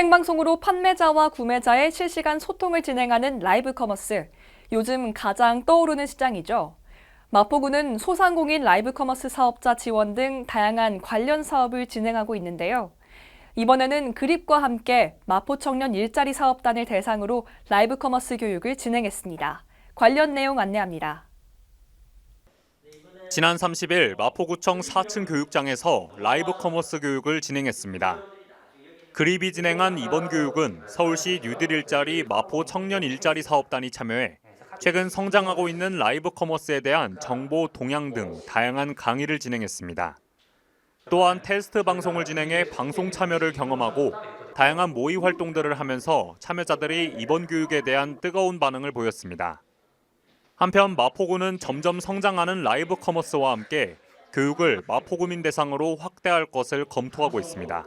생방송으로 판매자와 구매자의 실시간 소통을 진행하는 라이브 커머스. 요즘 가장 떠오르는 시장이죠. 마포구는 소상공인 라이브 커머스 사업자 지원 등 다양한 관련 사업을 진행하고 있는데요. 이번에는 그립과 함께 마포 청년 일자리 사업단을 대상으로 라이브 커머스 교육을 진행했습니다. 관련 내용 안내합니다. 지난 30일 마포구청 4층 교육장에서 라이브 커머스 교육을 진행했습니다. 그립이 진행한 이번 교육은 서울시 뉴딜 일자리 마포 청년 일자리 사업단이 참여해 최근 성장하고 있는 라이브 커머스에 대한 정보 동향 등 다양한 강의를 진행했습니다. 또한 테스트 방송을 진행해 방송 참여를 경험하고 다양한 모의 활동들을 하면서 참여자들이 이번 교육에 대한 뜨거운 반응을 보였습니다. 한편 마포구는 점점 성장하는 라이브 커머스와 함께 교육을 마포구민 대상으로 확대할 것을 검토하고 있습니다.